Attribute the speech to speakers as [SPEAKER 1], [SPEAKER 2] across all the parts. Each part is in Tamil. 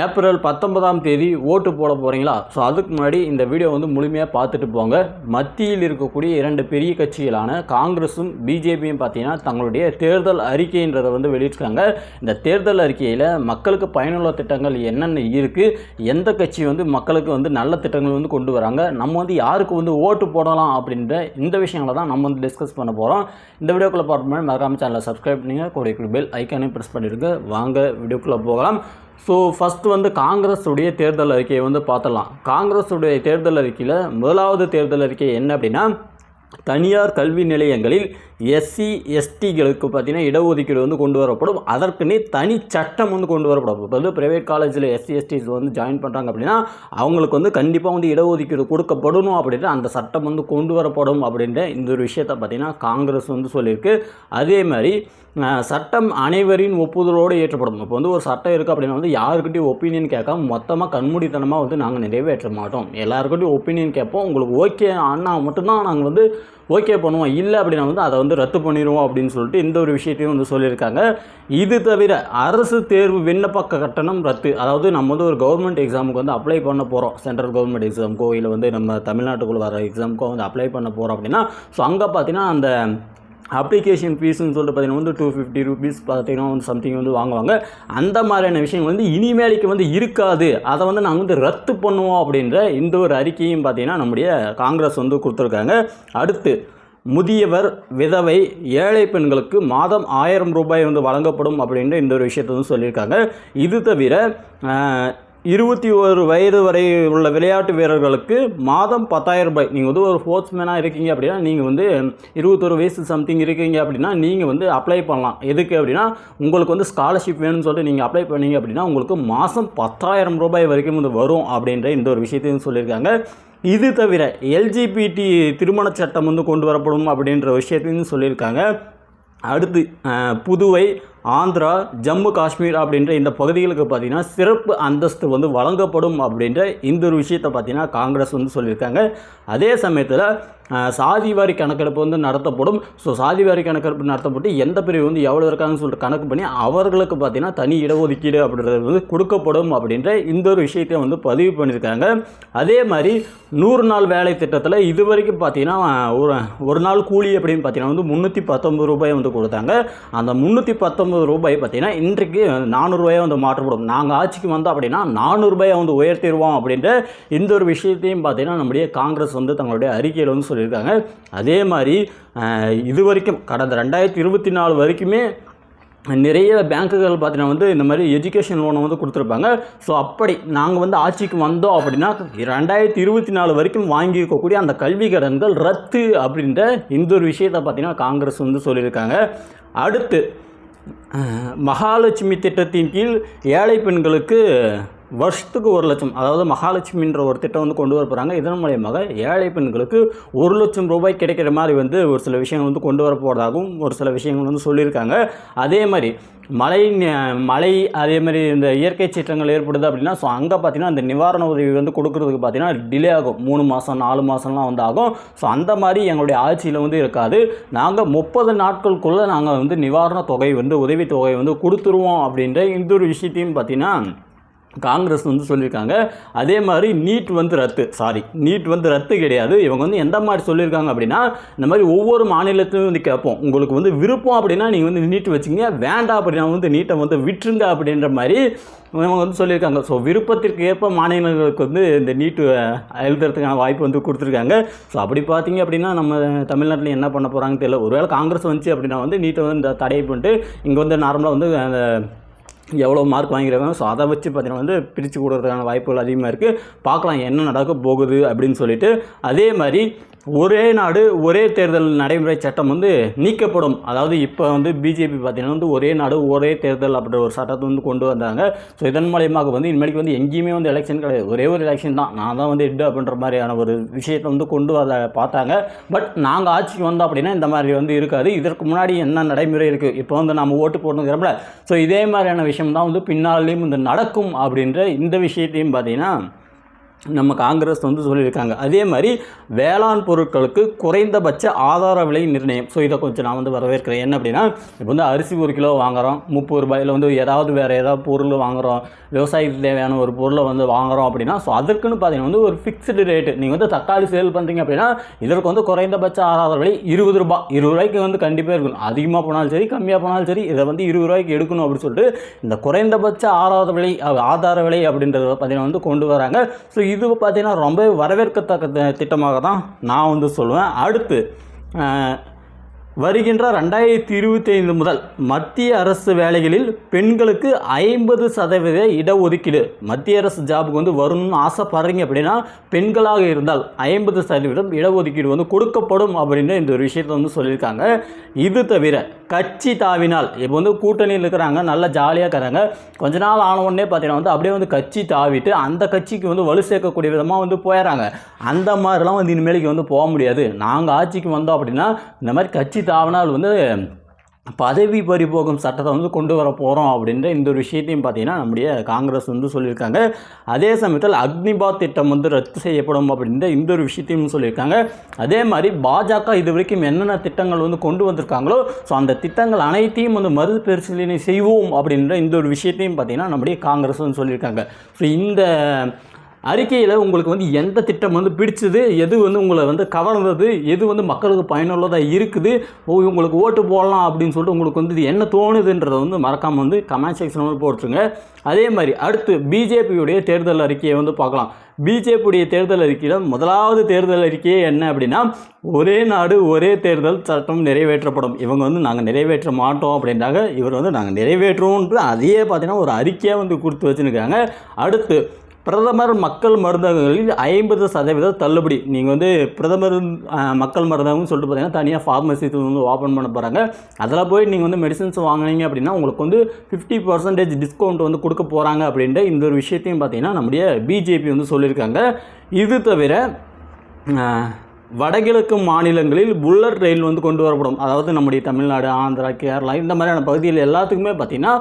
[SPEAKER 1] ஏப்ரல் பத்தொன்பதாம் தேதி ஓட்டு போட போகிறீங்களா ஸோ அதுக்கு முன்னாடி இந்த வீடியோ வந்து முழுமையாக பார்த்துட்டு போங்க. மத்தியில் இருக்கக்கூடிய இரண்டு பெரிய கட்சிகளான காங்கிரஸும் பிஜேபியும் பார்த்தீங்கன்னா தங்களுடைய தேர்தல் அறிக்கைன்றதை வந்து வெளியிட்டிருக்காங்க. இந்த தேர்தல் அறிக்கையில் மக்களுக்கு பயனுள்ள திட்டங்கள் என்னென்ன இருக்குது எந்த கட்சி வந்து மக்களுக்கு வந்து நல்ல திட்டங்கள் வந்து கொண்டு வராங்க? நம்ம வந்து யாருக்கு வந்து ஓட்டு போடலாம் அப்படின்ற இந்த விஷயங்களை தான் நம்ம வந்து டிஸ்கஸ் பண்ண போகிறோம் இந்த வீடியோக்குள்ளே பார்க்க மறக்காமல் சேனலை சப்ஸ்கிரைப் பண்ணிங்க. கூட பெல் ஐக்கானையும் ப்ரெஸ் பண்ணிடுங்க. வாங்க வீடியோக்குள்ளே போகலாம். ஸோ ஃபஸ்ட்டு வந்து காங்கிரஸுடைய தேர்தல் அறிக்கையை வந்து பார்த்தலாம் காங்கிரஸுடைய தேர்தல் அறிக்கையில் முதலாவது தேர்தல் அறிக்கை என்ன அப்படின்னா தனியார் கல்வி நிலையங்களில் எஸ்சி எஸ்டிகளுக்கு பார்த்தீங்கன்னா இடஒதுக்கீடு வந்து கொண்டு வரப்படும். அதற்குன்னே தனி சட்டம் வந்து கொண்டு வரப்படும். இப்போ வந்து ப்ரைவேட் காலேஜில் எஸ்சி எஸ்டிஸ் வந்து ஜாயின் பண்ணுறாங்க அப்படின்னா அவங்களுக்கு வந்து கண்டிப்பாக வந்து இடஒதுக்கீடு கொடுக்கப்படணும் அப்படின்ற அந்த சட்டம் வந்து கொண்டு வரப்படும் அப்படின்ற இந்த ஒரு விஷயத்தை பார்த்தீங்கன்னா காங்கிரஸ் வந்து சொல்லியிருக்கு. அதே மாதிரி சட்டம் அனைவரின் ஒப்புதலோடு ஏற்றப்படும். இப்போ வந்து ஒரு சட்டம் இருக்குது அப்படின்னா வந்து யாருக்கிட்டையும் ஒப்பீனியன் கேட்காம மொத்தமாக கண்மூடித்தனமாக வந்து நாங்கள் நிறைவேற்ற மாட்டோம். எல்லாருக்கிட்டையும் ஒப்பீனியன் கேட்போம். உங்களுக்கு ஓகே அண்ணா மட்டும்தான் நாங்கள் வந்து ஓகே பண்ணுவோம் இல்லை அப்படின்னா வந்து அதை வந்து ரத்து பண்ணிடுவோம் அப்படின்னு சொல்லிட்டு இந்த ஒரு விஷயத்தையும் வந்து சொல்லியிருக்காங்க. இது தவிர அரசு தேர்வு விண்ணப்ப கட்டணம் ரத்து. அதாவது நம்ம வந்து ஒரு கவர்மெண்ட் எக்ஸாமுக்கு வந்து அப்ளை பண்ண போகிறோம் சென்ட்ரல் கவர்மெண்ட் எக்ஸாமுக்கோ இல்லை வந்து நம்ம தமிழ்நாட்டுக்குள்ளே வர எக்ஸாமுக்கோ வந்து அப்ளை பண்ண போகிறோம் அப்படின்னா ஸோ அங்கே பார்த்தீங்கன்னா அந்த அப்ளிகேஷன் ஃபீஸ்னு சொல்லிட்டு பார்த்தீங்கன்னா வந்து டூ ஃபிஃப்டி ருபீஸ் பார்த்தீங்கன்னா வந்து சம்திங் வந்து வாங்குவாங்க. அந்த மாதிரியான விஷயங்கள் வந்து இனிமேலிக்கு வந்து இருக்காது. அதை வந்து நாங்கள் வந்து ரத்து பண்ணுவோம் அப்படின்ற இந்த ஒரு அறிக்கையும் பார்த்தீங்கன்னா நம்முடைய காங்கிரஸ் வந்து கொடுத்துருக்காங்க. அடுத்து முதியவர் விதவை ஏழை பெண்களுக்கு மாதம் ஆயிரம் ரூபாய் வந்து வழங்கப்படும் அப்படின்ற இந்த ஒரு விஷயத்த வந்து சொல்லியிருக்காங்க. இது தவிர இருபத்தி ஒரு வயது வரை உள்ள விளையாட்டு வீரர்களுக்கு மாதம் பத்தாயிரம் ரூபாய். நீங்கள் வந்து ஒரு ஸ்போர்ட்ஸ்மேனாக இருக்கீங்க அப்படின்னா நீங்கள் வந்து இருபத்தொரு வயசு சம்திங் இருக்கீங்க அப்படின்னா நீங்கள் வந்து அப்ளை பண்ணலாம். எதுக்கு அப்படின்னா உங்களுக்கு வந்து ஸ்காலர்ஷிப் வேணும்னு சொல்லிட்டு நீங்கள் அப்ளை பண்ணீங்க அப்படின்னா உங்களுக்கு மாதம் பத்தாயிரம் ரூபாய் வரைக்கும் வந்து வரும் அப்படின்ற இந்த ஒரு விஷயத்தையும் சொல்லியிருக்காங்க. இது தவிர எல்ஜிபிடி திருமண சட்டம் வந்து கொண்டு வரப்படும் அப்படின்ற விஷயத்தையும் சொல்லியிருக்காங்க. அடுத்து புதுவை ஆந்திரா ஜம்மு காஷ்மீர் அப்படின்ற இந்த பகுதிகளுக்கு பார்த்தீங்கன்னா சிறப்பு அந்தஸ்து வந்து வழங்கப்படும் அப்படின்ற இந்த ஒரு விஷயத்தை பார்த்தீங்கன்னா காங்கிரஸ் வந்து சொல்லியிருக்காங்க. அதே சமயத்தில் சாதிவாரி கணக்கெடுப்பு வந்து நடத்தப்படும். ஸோ சாதிவாரி கணக்கெடுப்பு நடத்தப்பட்டு எந்த பிரிவு வந்து எவ்வளோ இருக்காங்கன்னு சொல்லிட்டு கணக்கு பண்ணி அவர்களுக்கு பார்த்தீங்கன்னா தனி இடஒதுக்கீடு அப்படின்றது வந்து கொடுக்கப்படும் அப்படின்ற இந்த ஒரு விஷயத்தை வந்து பதிவு பண்ணியிருக்காங்க. அதே மாதிரி நூறு நாள் வேலை திட்டத்தில் இது வரைக்கும் பார்த்தீங்கன்னா ஒரு ஒரு நாள் கூலி அப்படின்னு பார்த்தீங்கன்னா வந்து முந்நூற்றி பத்தொம்பது ரூபாய் வந்து கொடுத்தாங்க. அந்த முந்நூற்றி பத்தொம்பது ரூபாய் பார்த்தீங்கன்னா இன்றைக்கு நானூறுரூவாயை வந்து மாற்றப்படும். நாங்கள் ஆட்சிக்கு வந்தோம் அப்படின்னா நானூறுரூபாயை வந்து உயர்த்திடுவோம் அப்படின்ற இந்த ஒரு விஷயத்தையும் பார்த்தீங்கன்னா நம்முடைய காங்கிரஸ் வந்து தங்களுடைய அறிக்கையில் வந்து சொல்லியிருக்காங்க. அதே மாதிரி இது வரைக்கும் கடந்த ரெண்டாயிரத்தி இருபத்தி நாலு வரைக்குமே நிறைய பேங்க்குகள் பார்த்தீங்கன்னா வந்து இந்த மாதிரி எஜுகேஷன் லோனை வந்து கொடுத்துருப்பாங்க. ஸோ அப்படி நாங்கள் வந்து ஆட்சிக்கு வந்தோம் அப்படின்னா ரெண்டாயிரத்தி இருபத்தி நாலு வரைக்கும் வாங்கியிருக்கக்கூடிய அந்த கல்வி கடன்கள் ரத்து அப்படின்ற இந்த ஒரு விஷயத்தை பார்த்தீங்கன்னா காங்கிரஸ் வந்து சொல்லியிருக்காங்க. அடுத்து மகாலட்சுமி திட்டத்தின் கீழ் ஏழை பெண்களுக்கு வருஷத்துக்கு ஒரு லட்சம் அதாவது மகாலட்சுமின்ற ஒரு திட்டம் வந்து கொண்டு வர போகிறாங்க இதன் மூலயமாக ஏழை பெண்களுக்கு ஒரு லட்சம் ரூபாய் கிடைக்கிற மாதிரி வந்து ஒரு சில விஷயங்கள் வந்து கொண்டு வர போகிறதாகவும் ஒரு சில விஷயங்கள் வந்து சொல்லியிருக்காங்க. அதே மாதிரி மழை மழை அதே மாதிரி இந்த இயற்கை சீற்றங்கள் ஏற்படுது அப்படின்னா ஸோ அங்கே பார்த்தீங்கன்னா அந்த நிவாரண உதவி வந்து கொடுக்குறதுக்கு பார்த்தீங்கன்னா டிலே ஆகும். மூணு மாதம் நாலு மாதம்லாம் வந்து ஆகும். ஸோ அந்த மாதிரி எங்களுடைய ஆட்சியில் வந்து இருக்காது. நாங்கள் முப்பது நாட்களுக்குள்ளே நாங்கள் வந்து நிவாரண தொகை வந்து உதவி தொகை வந்து கொடுத்துருவோம் அப்படின்ற இந்த ஒரு விஷயத்தையும் பார்த்தீங்கன்னா காங்கிரஸ் வந்து சொல்லியிருக்காங்க. அதே மாதிரி நீட் வந்து ரத்து. சாரி நீட் வந்து ரத்து கிடையாது. இவங்க வந்து எந்த மாதிரி சொல்லியிருக்காங்க அப்படின்னா இந்த மாதிரி ஒவ்வொரு மாநிலத்திலும் வந்து கேட்போம். உங்களுக்கு வந்து விருப்பம் அப்படின்னா நீங்கள் வந்து நீட் வச்சுங்க வேண்டாம் அப்படின்னா வந்து நீட்டை வந்து விட்டுருங்க அப்படின்ற மாதிரி இவங்க வந்து சொல்லியிருக்காங்க. ஸோ விருப்பத்திற்கு ஏற்ப மாநிலங்களுக்கு வந்து இந்த நீட்டு எழுதுறதுக்கான வாய்ப்பு வந்து கொடுத்துருக்காங்க. ஸோ அப்படி பார்த்தீங்க அப்படின்னா நம்ம தமிழ்நாட்டில் என்ன பண்ண போகிறாங்கன்னு தெரியல. ஒருவேளை காங்கிரஸ் வந்துச்சு அப்படின்னா வந்து நீட்டை வந்து இந்த தடை பண்ணிட்டு இங்கே வந்து நார்மலாக வந்து எவ்வளோ மார்க் வாங்கியிருக்காங்க? ஸோ அதை வச்சு பார்த்தீங்கன்னா வந்து பிரித்து கொடுக்குறதுக்கான வாய்ப்புகள் அதிகமாக இருக்குது பார்க்கலாம் என்ன நடக்க போகுது அப்படின்னு சொல்லிட்டு. அதே மாதிரி ஒரே நாடு ஒரே தேர்தல் நடைமுறை சட்டம் வந்து நீக்கப்படும். அதாவது இப்போ வந்து பிஜேபி பார்த்திங்கன்னா வந்து ஒரே நாடு ஒரே தேர்தல் அப்படின்ற ஒரு சட்டத்தை வந்து கொண்டு வந்தாங்க. ஸோ இதன் மூலயமாக வந்து இனிமேலுக்கு வந்து எங்கேயுமே வந்து எலெக்ஷன் கிடையாது. ஒரே ஒரு எலெக்ஷன் தான். நான் தான் வந்து ஹெட் அப்படின்ற மாதிரியான ஒரு விஷயத்தை வந்து கொண்டு வர பார்த்தாங்க. பட் நாங்கள் ஆட்சிக்கு வந்தோம் அப்படின்னா இந்த மாதிரி வந்து இருக்காது. இதற்கு முன்னாடி என்ன நடைமுறை இருக்குது இப்போ வந்து நம்ம ஓட்டு போடணுங்கிறப்பல ஸோ இதே மாதிரியான விஷயம் தான் வந்து பின்னாலேயும் வந்து நடக்கும் அப்படின்ற இந்த விஷயத்தையும் பார்த்திங்கன்னா நம்ம காங்கிரஸ் வந்து சொல்லியிருக்காங்க. அதே மாதிரி வேளாண் பொருட்களுக்கு குறைந்தபட்ச ஆதார விலை நிர்ணயம். ஸோ இதை கொஞ்சம் நான் வந்து வரவேற்கிறேன். என்ன அப்படின்னா இப்போ வந்து அரிசி ஒரு கிலோ வாங்குறோம். முப்பது ரூபாயில் வந்து ஏதாவது வேறு ஏதாவது பொருள் வாங்குறோம். விவசாயத்துக்கு தேவையான ஒரு பொருளை வந்து வாங்குறோம் அப்படின்னா ஸோ அதற்குன்னு பார்த்தீங்கன்னா வந்து ஒரு ஃபிக்ஸ்டு ரேட்டு நீங்கள் வந்து தக்காளி சேல் பண்ணுறீங்க அப்படின்னா இதற்கு வந்து குறைந்தபட்ச ஆதார விலை இருபது ரூபாய் இருபது ரூபாய்க்கு வந்து கண்டிப்பாக இருக்கணும். அதிகமாக போனாலும் சரி கம்மியாக போனாலும் சரி இதை வந்து இருபது ரூபாய்க்கு எடுக்கணும் அப்படின்னு சொல்லிட்டு இந்த குறைந்தபட்ச ஆதார விலை ஆதார விலை அப்படின்றத பார்த்தீங்கன்னா வந்து கொண்டு வராங்க. ஸோ இது பார்த்திங்கன்னா ரொம்ப வரவேற்கத்தக்க திட்டமாக தான் நான் வந்து சொல்லுவேன். அடுத்து வருகின்ற ரெண்டாயிரத்தி இருபத்தி ஐந்து முதல் மத்திய அரசு வேலைகளில் பெண்களுக்கு ஐம்பது சதவீத இடஒதுக்கீடு. மத்திய அரசு ஜாபுக்கு வந்து வரணும்னு ஆசைப்படுறீங்க அப்படின்னா பெண்களாக இருந்தால் ஐம்பது சதவீதம் இடஒதுக்கீடு வந்து கொடுக்கப்படும் அப்படின்னு இந்த ஒரு விஷயத்தை வந்து சொல்லியிருக்காங்க. இது தவிர கட்சி தாவினால் இப்போ வந்து கூட்டணியில் இருக்கிறாங்க நல்லா ஜாலியாக இருக்கிறாங்க. கொஞ்ச நாள் ஆன உடனே பார்த்தீங்கன்னா வந்து அப்படியே வந்து கட்சி தாவிட்டு அந்த கட்சிக்கு வந்து வலு சேர்க்கக்கூடிய விதமாக வந்து போயிடறாங்க. அந்த மாதிரிலாம் வந்து இனிமேலுக்கு வந்து போக முடியாது. நாங்கள் ஆட்சிக்கு வந்தோம் அப்படின்னா இந்த மாதிரி கட்சி தாவினால் வந்து பதவி பறிபோகும் சட்டத்தை வந்து கொண்டு வர போகிறோம் அப்படின்ற இந்த ஒரு விஷயத்தையும் பார்த்தீங்கன்னா நம்முடைய காங்கிரஸ் வந்து சொல்லியிருக்காங்க. அதே சமயத்தில் அக்னிபாத் திட்டம் வந்து ரத்து செய்யப்படும் அப்படின்ற இந்த ஒரு விஷயத்தையும் சொல்லியிருக்காங்க. அதே மாதிரி பாஜக இது வரைக்கும் என்னென்ன திட்டங்கள் வந்து கொண்டு வந்திருக்காங்களோ ஸோ அந்த திட்டங்கள் அனைத்தையும் வந்து மறுபரிசீலனை செய்வோம் அப்படின்ற இந்த ஒரு விஷயத்தையும் பார்த்தீங்கன்னா நம்முடைய காங்கிரஸ் வந்து சொல்லியிருக்காங்க. ஸோ இந்த அறிக்கையில் உங்களுக்கு வந்து எந்த திட்டம் வந்து பிடிச்சது எது வந்து உங்களை வந்து கவர்ந்தது எது வந்து மக்களுக்கு பயனுள்ளதாக இருக்குது ஓ உங்களுக்கு ஓட்டு போடலாம் அப்படின்னு சொல்லிட்டு உங்களுக்கு வந்து இது என்ன தோணுதுன்றதை வந்து மறக்காமல் வந்து கமெண்ட் செக்ஷன் வந்து போட்டுருங்க. அதே மாதிரி அடுத்து பிஜேபியுடைய தேர்தல் அறிக்கையை வந்து பார்க்கலாம். பிஜேபியுடைய தேர்தல் அறிக்கையில் முதலாவது தேர்தல் அறிக்கையே என்ன அப்படின்னா ஒரே நாடு ஒரே தேர்தல் சட்டம் நிறைவேற்றப்படும். இவங்க வந்து நாங்கள் நிறைவேற்ற மாட்டோம் அப்படின்றாங்க. இவர் வந்து நாங்கள் நிறைவேற்றுவோன்ற அதையே பார்த்தீங்கன்னா ஒரு அறிக்கையாக வந்து கொடுத்து வச்சுருக்காங்க. அடுத்து பிரதமர் மக்கள் மருந்தகங்களில் ஐம்பது சதவீத தள்ளுபடி. நீங்கள் வந்து பிரதமர் மக்கள் மருந்தகம்னு சொல்லிட்டு பார்த்தீங்கன்னா தனியாக ஃபார்மசி வந்து ஓப்பன் பண்ண போகிறாங்க அதில் போய் நீங்கள் வந்து மெடிசன்ஸ் வாங்குனீங்க அப்படின்னா உங்களுக்கு வந்து ஃபிஃப்டி பர்சன்டேஜ் டிஸ்கவுண்ட் வந்து கொடுக்க போகிறாங்க அப்படின்ற இந்த ஒரு விஷயத்தையும் பார்த்தீங்கன்னா நம்முடைய பிஜேபி வந்து சொல்லியிருக்காங்க. இது தவிர வடகிழக்கு மாநிலங்களில் புல்லட் ரயில் வந்து கொண்டு வரப்படும். அதாவது நம்முடைய தமிழ்நாடு ஆந்திரா கேரளா இந்த மாதிரியான பகுதியில் எல்லாத்துக்குமே பார்த்திங்கன்னா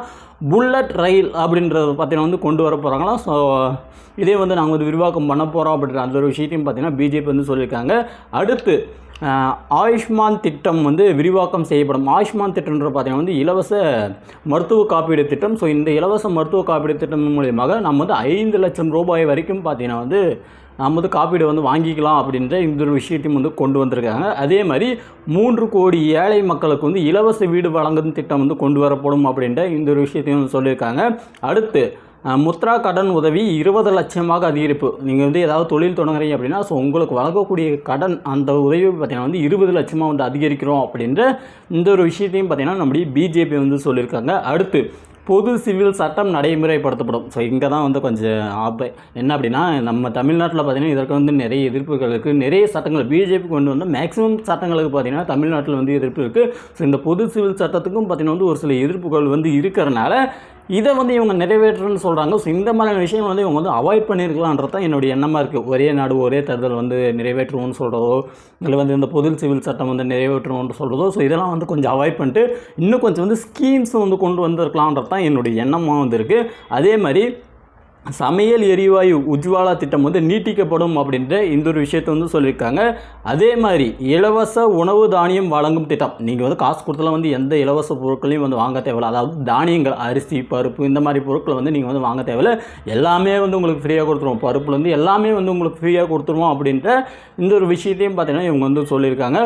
[SPEAKER 1] புல்லட் ரயில் அப்படின்றத பார்த்தீங்கன்னா வந்து கொண்டு வர போகிறாங்களா ஸோ இதே வந்து நாங்கள் வந்து விரிவாக்கம் பண்ண போகிறோம் அப்படின்ற அந்த ஒரு விஷயத்தையும் பார்த்தீங்கன்னா பிஜேபி வந்து சொல்லியிருக்காங்க. அடுத்து ஆயுஷ்மான் திட்டம் வந்து விரிவாக்கம் செய்யப்படும். ஆயுஷ்மான் திட்டம்ன்ற பார்த்தீங்கன்னா வந்து இலவச மருத்துவ காப்பீடு திட்டம். ஸோ இந்த இலவச மருத்துவ காப்பீடு திட்டம் மூலியமாக நம்ம வந்து ஐந்து லட்சம் ரூபாய் வரைக்கும் பார்த்தீங்கன்னா வந்து நம்ம வந்து காப்பீடு வந்து வாங்கிக்கலாம் அப்படின்ற இந்த ஒரு விஷயத்தையும் வந்து கொண்டு வந்திருக்காங்க. அதே மாதிரி மூன்று கோடி ஏழை மக்களுக்கு வந்து இலவச வீடு வழங்கும் திட்டம் வந்து கொண்டு வரப்படும் அப்படின்ற இந்த ஒரு விஷயத்தையும் வந்து சொல்லியிருக்காங்க. அடுத்து முத்ரா கடன் உதவி இருபது லட்சமாக அதிகரிப்பு. நீங்கள் வந்து ஏதாவது தொழில் தொடங்குறீங்க அப்படின்னா ஸோ உங்களுக்கு வழங்கக்கூடிய கடன் அந்த உதவி பார்த்தீங்கன்னா வந்து இருபது லட்சமாக வந்து அதிகரிக்கிறோம் அப்படின்ற இந்த ஒரு விஷயத்தையும் பார்த்தீங்கன்னா நம்முடைய பிஜேபி வந்து சொல்லியிருக்காங்க. அடுத்து பொது சிவில் சட்டம் நடைமுறைப்படுத்தப்படும். ஸோ இங்கே தான் வந்து கொஞ்சம் ஆப்ப. என்ன அப்படின்னா நம்ம தமிழ்நாட்டில் பார்த்திங்கன்னா இதற்கு வந்து நிறைய எதிர்ப்புகள் இருக்குது நிறைய சட்டங்கள் பிஜேபி கொண்டு வந்து மேக்ஸிமம் சட்டங்களுக்கு பார்த்தீங்கன்னா தமிழ்நாட்டில் வந்து எதிர்ப்பு இருக்குது ஸோ இந்த பொது சிவில் சட்டத்துக்கும் பார்த்தீங்கன்னா வந்து ஒரு சில எதிர்ப்புகள் வந்து இருக்கிறனால இதை வந்து இவங்க நிறைவேற்றுன்னு சொல்கிறாங்க ஸோ இந்த மாதிரியான விஷயங்கள் வந்து இவங்க வந்து அவாய்ட் பண்ணியிருக்கலான்றது தான் என்னுடைய எண்ணமாக இருக்குது ஒரே நாடு ஒரே தேர்தல் வந்து நிறைவேற்றுவோம்னு சொல்கிறதோ இல்லை வந்து இந்த பொது சிவில் சட்டம் வந்து நிறைவேற்றுவோம்னு சொல்கிறதோ ஸோ இதெல்லாம் வந்து கொஞ்சம் அவாய்ட் பண்ணிட்டு இன்னும் கொஞ்சம் வந்து ஸ்கீம்ஸ் வந்து கொண்டு வந்திருக்கலான்றது தான் என்னுடைய எண்ணமாக வந்திருக்கு அதே மாதிரி சமையல் எரிவாயு உஜ்வாலா திட்டம் வந்து நீட்டிக்கப்படும் அப்படின்ற இந்த ஒரு விஷயத்தை வந்து சொல்லியிருக்காங்க. அதே மாதிரி இலவச உணவு தானியம் வழங்கும் திட்டம். நீங்கள் வந்து காசு கொடுத்தலாம் வந்து எந்த இலவச பொருட்களையும் வந்து வாங்க தேவையில்ல. அதாவது தானியங்கள் அரிசி பருப்பு இந்த மாதிரி பொருட்களை வந்து நீங்கள் வந்து வாங்க தேவையில்ல. எல்லாமே வந்து உங்களுக்கு ஃப்ரீயாக கொடுத்துருவோம். பருப்புலேருந்து எல்லாமே வந்து உங்களுக்கு ஃப்ரீயாக கொடுத்துருவோம் அப்படின்ற இந்த ஒரு விஷயத்தையும் பார்த்தீங்கன்னா இவங்க வந்து சொல்லியிருக்காங்க.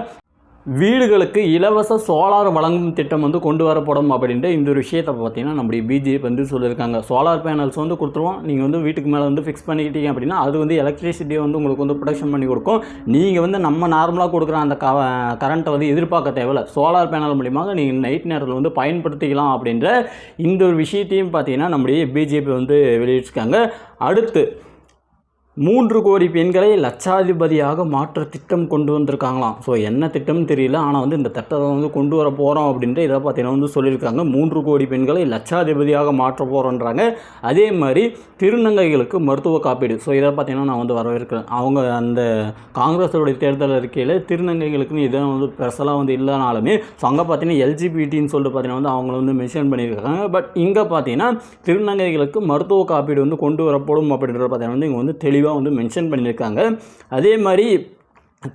[SPEAKER 1] வீடுகளுக்கு இலவச சோலார் வழங்கும் திட்டம் வந்து கொண்டு வரப்படும் அப்படின்ற இந்த ஒரு விஷயத்தை பார்த்தீங்கன்னா நம்முடைய பிஜேபி வந்து சொல்லியிருக்காங்க. சோலார் பேனல்ஸ் வந்து கொடுத்துருவோம். நீங்கள் வந்து வீட்டுக்கு மேலே வந்து ஃபிக்ஸ் பண்ணிக்கிட்டீங்க அப்படின்னா அது வந்து எலக்ட்ரிசிட்டியை வந்து உங்களுக்கு வந்து ப்ரொடக்ஷன் பண்ணி கொடுக்கும். நீங்கள் வந்து நம்ம நார்மலாக கொடுக்குற அந்த க கரண்ட்டை வந்து எதிர்பார்க்க தேவையில்ல. சோலார் பேனல் மூலியமாக நீங்கள் நைட் நேரத்தில் வந்து பயன்படுத்திக்கலாம் அப்படின்ற இந்த ஒரு விஷயத்தையும் பார்த்தீங்கன்னா நம்முடைய பிஜேபி வந்து வெளியிட்டிருக்காங்க. அடுத்து மூன்று கோடி பெண்களை லட்சாதிபதியாக மாற்ற திட்டம் கொண்டு வந்திருக்காங்களாம். ஸோ என்ன திட்டம்னு தெரியல. ஆனால் வந்து இந்த திட்டத்தை வந்து கொண்டு வர போகிறோம் அப்படின்ட்டு இதை பார்த்தீங்கன்னா வந்து சொல்லியிருக்காங்க. மூன்று கோடி பெண்களை லட்சாதிபதியாக மாற்ற போகிறோன்றாங்க அதே மாதிரி திருநங்கைகளுக்கு மருத்துவ காப்பீடு. ஸோ இதை பார்த்தீங்கன்னா நான் வந்து வரவேற்கிறேன். அவங்க அந்த காங்கிரஸோடைய தேர்தல் அறிக்கையில் திருநங்கைகளுக்குன்னு இதை வந்து ஸ்பெஷலாக வந்து இல்லைனாலுமே ஸோ அங்கே பார்த்தீங்கன்னா எல்ஜிபிடின்னு சொல்லிட்டு பார்த்தீங்கன்னா வந்து அவங்கள வந்து மென்ஷன் பண்ணியிருக்காங்க. பட் இங்கே பார்த்தீங்கன்னா திருநங்கைகளுக்கு மருத்துவ காப்பீடு வந்து கொண்டு வரப்படும் அப்படின்றத பார்த்தீங்கன்னா வந்து இங்கே வந்து தெளிவாக தெளிவாக வந்து மென்ஷன் பண்ணியிருக்காங்க அதே மாதிரி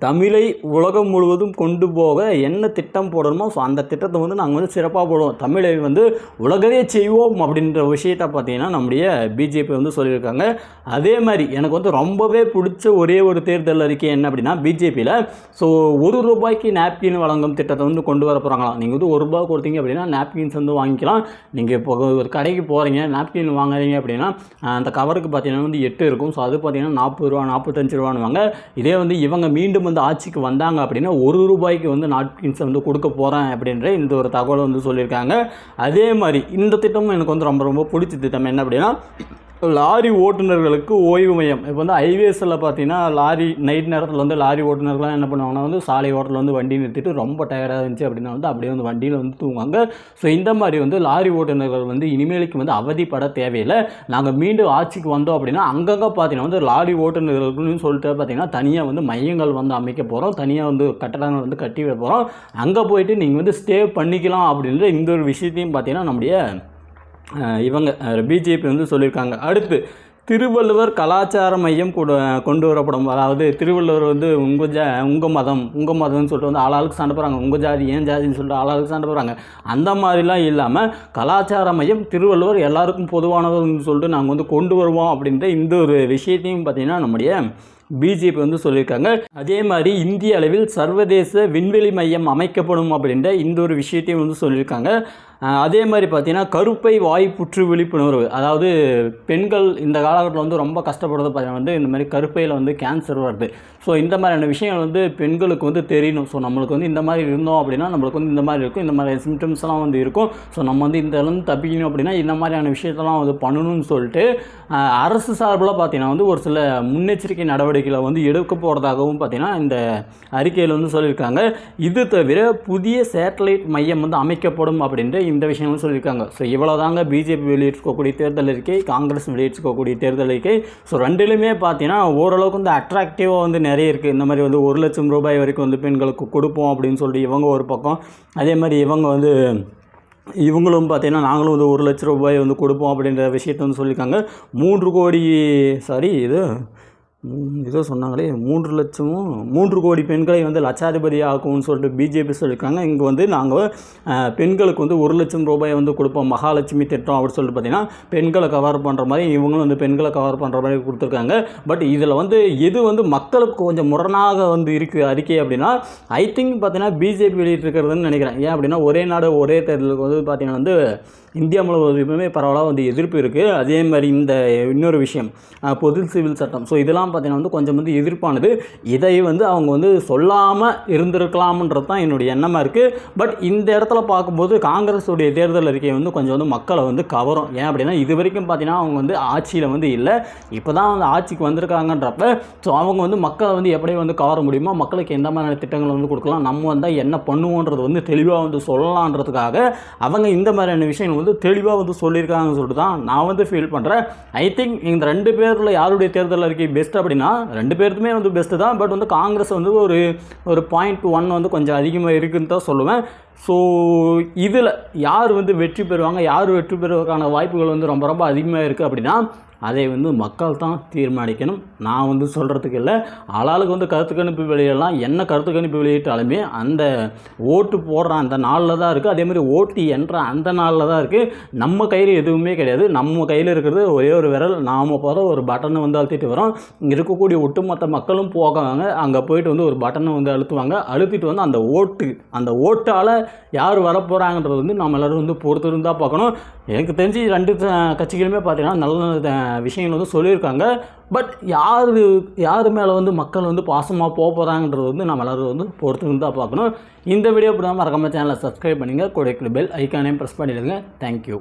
[SPEAKER 1] தமிழை உலகம் முழுவதும் கொண்டு போக என்ன திட்டம் போடணுமோ ஸோ அந்த திட்டத்தை வந்து நாங்கள் வந்து சிறப்பாக போடுவோம். தமிழை வந்து உலகவே செய்வோம் அப்படின்ற விஷயத்த பார்த்தீங்கன்னா நம்முடைய பிஜேபி வந்து சொல்லியிருக்காங்க. அதே மாதிரி எனக்கு வந்து ரொம்பவே பிடிச்ச ஒரே ஒரு தேர்தல் அறிக்கை என்ன அப்படின்னா பிஜேபியில் ஸோ ஒரு ரூபாய்க்கு நாப்கின் வழங்கும் திட்டத்தை வந்து கொண்டு வர போகிறாங்களாம் நீங்கள் வந்து ஒரு ரூபாய் கொடுத்தீங்க அப்படின்னா நாப்கின்ஸ் வந்து வாங்கிக்கலாம். நீங்கள் இப்போ ஒரு கடைக்கு போகிறீங்க நாப்கின் வாங்குறீங்க அப்படின்னா அந்த கவருக்கு பார்த்தீங்கன்னா வந்து எட்டு இருக்கும். ஸோ அது பார்த்தீங்கன்னா நாற்பது ரூபா நாற்பத்தஞ்சு ரூபான்னு வாங்க இதே வந்து இவங்க மீண்டும் வந்து ஆட்சிக்கு வந்தாங்க அப்படின்னா ஒரு ரூபாய்க்கு வந்து நாப்கின்ஸை வந்து கொடுக்க போகிறேன் அப்படின்ற இந்த ஒரு தகவலை வந்து சொல்லியிருக்காங்க. அதே மாதிரி இந்த திட்டமும் எனக்கு வந்து ரொம்ப ரொம்ப பிடிச்ச திட்டம் என்ன அப்படின்னா லாரி ஓட்டுநர்களுக்கு ஓய்வு மையம். இப்போ வந்து ஹைவேஸில் பார்த்தீங்கன்னா லாரி நைட் நேரத்தில் வந்து லாரி ஓட்டுநர்கள்லாம் என்ன பண்ணுவாங்கன்னா வந்து சாலை ஓட்டத்தில் வந்து வண்டி நிறுத்திட்டு ரொம்ப டயர்டாக இருந்துச்சு அப்படின்னா வந்து அப்படியே வந்து வண்டியில் வந்து தூங்குவாங்க. ஸோ இந்த மாதிரி வந்து லாரி ஓட்டுநர்கள் வந்து இனிமேலுக்கு வந்து அவதிப்பட தேவையில்லை. நாங்கள் மீண்டும் ஆட்சிக்கு வந்தோம் அப்படின்னா அங்கங்கே பார்த்தீங்கன்னா வந்து லாரி ஓட்டுநர்களுக்குன்னு சொல்லிட்டு பார்த்தீங்கன்னா தனியாக வந்து மையங்கள் வந்து அமைக்க போகிறோம் தனியாக வந்து கட்டடங்கள் வந்து கட்டி விட போகிறோம் அங்கே போயிட்டு நீங்கள் வந்து ஸ்டே பண்ணிக்கலாம் அப்படின்ற இந்த ஒரு விஷயத்தையும் பார்த்தீங்கன்னா நம்முடைய இவங்க பிஜேபி வந்து சொல்லியிருக்காங்க. அடுத்து திருவள்ளுவர் கலாச்சார மையம் கொண்டு கொண்டு வரப்படும். அதாவது திருவள்ளுவர் வந்து உங்கள் ஜா உங்கள் மதம் உங்கள் மதம்னு சொல்லிட்டு வந்து ஆளாளுக்கு சண்டை போகிறாங்க உங்கள் ஜாதி ஏன் ஜாதின்னு சொல்லிட்டு ஆளாளுக்கு சண்டை போகிறாங்க அந்த மாதிரிலாம் இல்லாமல் கலாச்சார மையம் திருவள்ளுவர் எல்லாருக்கும் பொதுவானதுன்னு சொல்லிட்டு நாங்கள் வந்து கொண்டு வருவோம் அப்படின்ற இந்த ஒரு விஷயத்தையும் பார்த்திங்கன்னா நம்முடைய பிஜேபி வந்து சொல்லியிருக்காங்க. அதே மாதிரி இந்திய அளவில் சர்வதேச விண்வெளி மையம் அமைக்கப்படும் அப்படின்ற இந்த ஒரு விஷயத்தையும் வந்து சொல்லியிருக்காங்க. அதே மாதிரி பார்த்திங்கன்னா கருப்பை வாய் புற்று விழிப்புணர்வு. அதாவது பெண்கள் இந்த காலகட்டத்தில் வந்து ரொம்ப கஷ்டப்படுறது பார்த்தீங்கன்னா வந்து இந்த மாதிரி கருப்பையில் வந்து கேன்சர் வருது. ஸோ இந்த மாதிரியான விஷயங்கள் வந்து பெண்களுக்கு வந்து தெரியணும். ஸோ நம்மளுக்கு வந்து இந்த மாதிரி இருந்தோம் அப்படின்னா நம்மளுக்கு வந்து இந்த மாதிரி இருக்கும். இந்த மாதிரி சிம்டம்ஸ்லாம் வந்து இருக்கும். ஸோ நம்ம வந்து இந்த இருந்து தப்பிக்கணும் அப்படின்னா இந்த மாதிரியான விஷயத்தெல்லாம் வந்து பண்ணணும்னு சொல்லிட்டு அரசு சார்பில் பார்த்தீங்கன்னா வந்து ஒரு சில முன்னெச்சரிக்கை நடவடிக்கைகளை வந்து எடுக்க போகிறதாகவும் பார்த்திங்கன்னா இந்த அறிக்கையில் வந்து சொல்லியிருக்காங்க. இது தவிர புதிய சேட்டலைட் மையம் வந்து அமைக்கப்படும் அப்படின்ற இந்த விஷயங்களும் சொல்லியிருக்காங்க. ஸோ இவ்வளோ தாங்க பிஜேபி வெளியிட்டிருக்கக்கூடிய தேர்தல் இருக்கை காங்கிரஸ் வெளியிட்டிருக்கக்கூடிய தேர்தல் இருக்கை. ஸோ ரெண்டுலையுமே பார்த்தீங்கன்னா ஓரளவுக்கு வந்து அட்ராக்டிவாக வந்து நிறைய இருக்குது இந்த மாதிரி வந்து ஒரு லட்சம் ரூபாய் வரைக்கும் வந்து பெண்களுக்கு கொடுப்போம் அப்படின்னு சொல்லிட்டு இவங்க ஒரு பக்கம். அதே மாதிரி இவங்க வந்து இவங்களும் பார்த்தீங்கன்னா நாங்களும் வந்து ஒரு லட்ச ரூபாய் வந்து கொடுப்போம் அப்படின்ற விஷயத்தை வந்து சொல்லியிருக்காங்க. மூன்று கோடி சாரி இது ஏதோ சொன்னாங்களே மூன்று லட்சமும் மூன்று கோடி பெண்களை வந்து லட்சாதிபதி ஆக்கும்னு சொல்லிட்டு பிஜேபி சொல்லியிருக்காங்க. இங்கே வந்து நாங்கள் பெண்களுக்கு வந்து ஒரு லட்சம் ரூபாய் வந்து கொடுப்போம் மகாலட்சுமி திட்டம் அப்படின்னு சொல்லிட்டு பார்த்தீங்கன்னா பெண்களை கவர் பண்ணுற மாதிரி இவங்களும் வந்து பெண்களை கவர் பண்ணுற மாதிரி கொடுத்துருக்காங்க. பட் இதில் வந்து எது வந்து மக்களுக்கு கொஞ்சம் முரணாக வந்து இருக்குது அறிக்கை அப்படின்னா ஐ திங்க் பார்த்தீங்கன்னா பிஜேபி வெளியிட்டிருக்கிறதுன்னு நினைக்கிறேன். ஏன் அப்படின்னா ஒரே நாடு ஒரே தேர்தலுக்கு வந்து பார்த்தீங்கன்னா வந்து இந்தியா முழுவதுமே பரவலாக வந்து எதிர்ப்பு இருக்குது அதே மாதிரி இந்த இன்னொரு விஷயம் பொது சிவில் சட்டம். ஸோ இதெல்லாம் பார்த்தீங்கன்னா வந்து கொஞ்சம் வந்து எதிர்ப்பானது. இதை வந்து அவங்க வந்து சொல்லாமல் இருந்திருக்கலாம்ன்றது தான் என்னுடைய எண்ணமாக இருக்குது பட் இந்த இடத்துல பார்க்கும்போது காங்கிரஸுடைய தேர்தல் அறிக்கை வந்து கொஞ்சம் வந்து மக்களை வந்து கவரும். ஏன் அப்படின்னா இது வரைக்கும் பார்த்தீங்கன்னா அவங்க வந்து ஆட்சியில் வந்து இல்லை. இப்போ தான் வந்து ஆட்சிக்கு வந்திருக்காங்கன்றப்ப ஸோ அவங்க வந்து மக்களை வந்து எப்படி வந்து கவர முடியுமோ மக்களுக்கு எந்த மாதிரியான திட்டங்களை வந்து கொடுக்கலாம் நம்ம வந்தால் என்ன பண்ணுவோன்றது வந்து தெளிவாக வந்து சொல்லலான்றதுக்காக அவங்க இந்த மாதிரியான விஷயங்கள் வந்து தெளிவாக வந்து சொல்லியிருக்காங்கன்னு சொல்லிட்டு தான் நான் வந்து ஃபீல் பண்ணுறேன் ஐ திங்க் இந்த ரெண்டு பேரில் யாருடைய தேர்தல் அறிக்கை பெஸ்ட் அப்படின்னா ரெண்டு பேருக்குமே வந்து பெஸ்ட்டு தான். பட் வந்து காங்கிரஸ் வந்து ஒரு ஒரு பாயிண்ட் ஒன் வந்து கொஞ்சம் அதிகமாக இருக்குதுன்னு தான் சொல்லுவேன். ஸோ இதில் யார் வந்து வெற்றி பெறுவாங்க யார் வெற்றி பெறுவதற்கான வாய்ப்புகள் வந்து ரொம்ப ரொம்ப அதிகமாக இருக்குது அப்படின்னா அதை வந்து மக்கள் தான் தீர்மானிக்கணும். நான் வந்து சொல்கிறதுக்கு இல்லை. ஆளாளுக்கு வந்து கருத்து கணிப்பு வெளியிடலாம். என்ன கருத்து கணிப்பு வெளியிட்டாலுமே அந்த ஓட்டு போடுற அந்த நாளில் தான் இருக்குது அதே மாதிரி ஓட்டு என்ற அந்த நாளில் தான் இருக்குது நம்ம கையில் எதுவுமே கிடையாது. நம்ம கையில் இருக்கிறது ஒரே ஒரு விரல். நாம் போகிற ஒரு பட்டனை வந்து அழுத்திட்டு வரோம். இங்கே இருக்கக்கூடிய ஒட்டுமொத்த மக்களும் போகாங்க. அங்கே போயிட்டு வந்து ஒரு பட்டனை வந்து அழுத்துவாங்க. அழுத்திட்டு வந்து அந்த ஓட்டு அந்த ஓட்டால் யார் வரப்போகிறாங்கன்றது வந்து நம்ம எல்லோரும் வந்து பொறுத்திருந்தால் பார்க்கணும். எனக்கு தெரிஞ்சு ரெண்டு கட்சிகளுமே பார்த்திங்கன்னா நல்ல நல்ல விஷயங்கள் வந்து சொல்லியிருக்காங்க. பட் யார் யார் மேலே வந்து மக்கள் வந்து பாசமாக போக போகிறாங்கன்றது வந்து நம்ம எல்லோரும் வந்து பொறுத்திருந்து தான் பார்க்கணும். இந்த வீடியோ பிடிக்காமல் மறக்காமல் சேனலை சப்ஸ்கிரைப் பண்ணுங்கள் கூட பெல் ஐக்கானையும் ப்ரெஸ் பண்ணிடுங்க. தேங்க்யூ